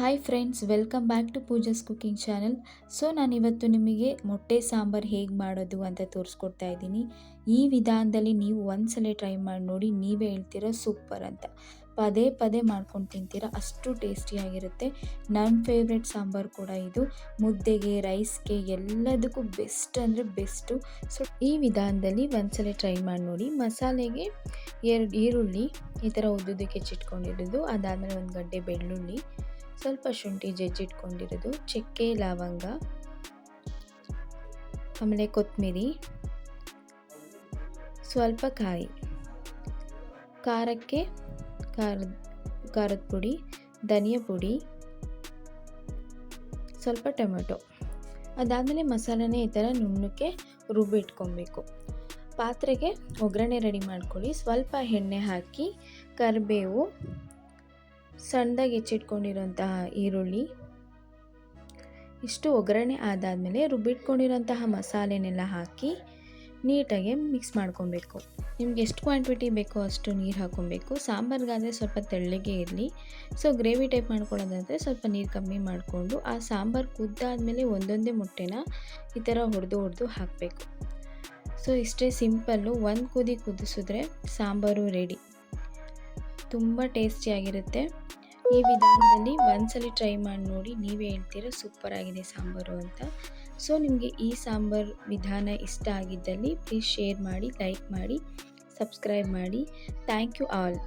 Hi friends welcome back to Pooja's cooking channel so ನಾನಿವತ್ತು ನಿಮಗೆ ಮೊಟ್ಟೆ ಸಾಂಬಾರು ಹೇಗೆ ಮಾಡೋದು ಅಂತ ತೋರಿಸ್ಕೊಡ್ತಾ ಇದ್ದೀನಿ. ಈ ವಿಧಾನದಲ್ಲಿ ನೀವು ಒಂದ್ಸಲ ಟ್ರೈ ಮಾಡಿ ನೋಡಿ, ನೀವೇ ಹೇಳ್ತೀರ ಸೂಪರ್ ಅಂತ. ಪದೇ ಪದೇ ಮಾಡ್ಕೊಂಡು ತಿಂತೀರ, ಅಷ್ಟು ಟೇಸ್ಟಿಯಾಗಿರುತ್ತೆ ನನ್ನ ಫೇವ್ರೆಟ್ ಸಾಂಬಾರು ಕೂಡ ಇದು. ಮುದ್ದೆಗೆ ರೈಸ್ಗೆ ಎಲ್ಲದಕ್ಕೂ ಬೆಸ್ಟ್ ಅಂದರೆ ಬೆಸ್ಟು ಸೊ ಈ ವಿಧಾನದಲ್ಲಿ ಒಂದ್ಸಲ ಟ್ರೈ ಮಾಡಿ ನೋಡಿ. ಮಸಾಲೆಗೆ ಎರಡು ಈರುಳ್ಳಿ, ಈ ಥರ ಉದ್ದುದಕ್ಕೆ ಚಿಟ್ಕೊಂಡಿರೋದು ಅದಾದಮೇಲೆ ಒಂದು ಗಡ್ಡೆ ಬೆಳ್ಳುಳ್ಳಿ. ಸ್ವಲ್ಪ ಶುಂಠಿ ಜಜ್ಜಿಟ್ಕೊಂಡಿರೋದು, ಚಕ್ಕೆ, ಲವಂಗ, ಆಮೇಲೆ ಕೊತ್ತಂಬರಿ ಸ್ವಲ್ಪ ಕಾಯಿ, ಖಾರಕ್ಕೆ ಖಾರದ ಖಾರದ ಪುಡಿ, ಧನಿಯಾ ಪುಡಿ, ಸ್ವಲ್ಪ ಟೊಮೆಟೊ. ಅದಾದಮೇಲೆ ಮಸಾಲೆನೇ ಈ ಥರ ನುಣ್ಣಕ್ಕೆ ರುಬ್ಬಿಟ್ಕೊಬೇಕು. ಪಾತ್ರೆಗೆ ಒಗ್ಗರಣೆ ರೆಡಿ ಮಾಡ್ಕೊಳ್ಳಿ. ಸ್ವಲ್ಪ ಎಣ್ಣೆ ಹಾಕಿ, ಕರಿಬೇವು ಸಣ್ಣದಾಗಿ ಹೆಚ್ಚಿಟ್ಕೊಂಡಿರೋಂತಹ ಈರುಳ್ಳಿ, ಇಷ್ಟು ಒಗ್ಗರಣೆ ಆದಾದಮೇಲೆ ರುಬ್ಬಿಟ್ಕೊಂಡಿರೋಂತಹ ಮಸಾಲೆನೆಲ್ಲ ಹಾಕಿ ನೀಟಾಗಿ ಮಿಕ್ಸ್ ಮಾಡ್ಕೊಬೇಕು. ನಿಮ್ಗೆ ಎಷ್ಟು ಕ್ವಾಂಟಿಟಿ ಬೇಕೋ ಅಷ್ಟು ನೀರು ಹಾಕ್ಕೊಬೇಕು ಸಾಂಬಾರಿಗಾದರೆ ಸ್ವಲ್ಪ ತೆಳ್ಳಗೆ ಇರಲಿ. ಸೊ ಗ್ರೇವಿ ಟೈಪ್ ಮಾಡ್ಕೊಳ್ಳೋದಾದರೆ ಸ್ವಲ್ಪ ನೀರು ಕಮ್ಮಿ ಮಾಡಿಕೊಂಡು ಆ ಸಾಂಬಾರು ಕುದ್ದಾದಮೇಲೆ ಒಂದೊಂದೇ ಮೊಟ್ಟೆನ ಈ ಥರ ಹೊಡೆದು ಹೊಡೆದು ಹಾಕಬೇಕು. ಸೊ ಇಷ್ಟೇ ಸಿಂಪಲ್ಲು ಒಂದು ಕುದಿ ಕುದಿಸಿದ್ರೆ ಸಾಂಬಾರು ರೆಡಿ ತುಂಬ ಟೇಸ್ಟಿಯಾಗಿರುತ್ತೆ ಈ ವಿಧಾನದಲ್ಲಿ ಒಂದ್ಸಲಿ ಟ್ರೈ ಮಾಡಿ ನೋಡಿ, ನೀವೇ ಹೇಳ್ತೀರಾ ಸೂಪರ್ ಆಗಿದೆ ಸಾಂಬಾರು ಅಂತ. ಸೊ ನಿಮಗೆ ಈ ಸಾಂಬಾರ್ ವಿಧಾನ ಇಷ್ಟ ಆಗಿದ್ದಲ್ಲಿ ಪ್ಲೀಸ್ ಶೇರ್ ಮಾಡಿ ಲೈಕ್ ಮಾಡಿ ಸಬ್ಸ್ಕ್ರೈಬ್ ಮಾಡಿ. Thank you all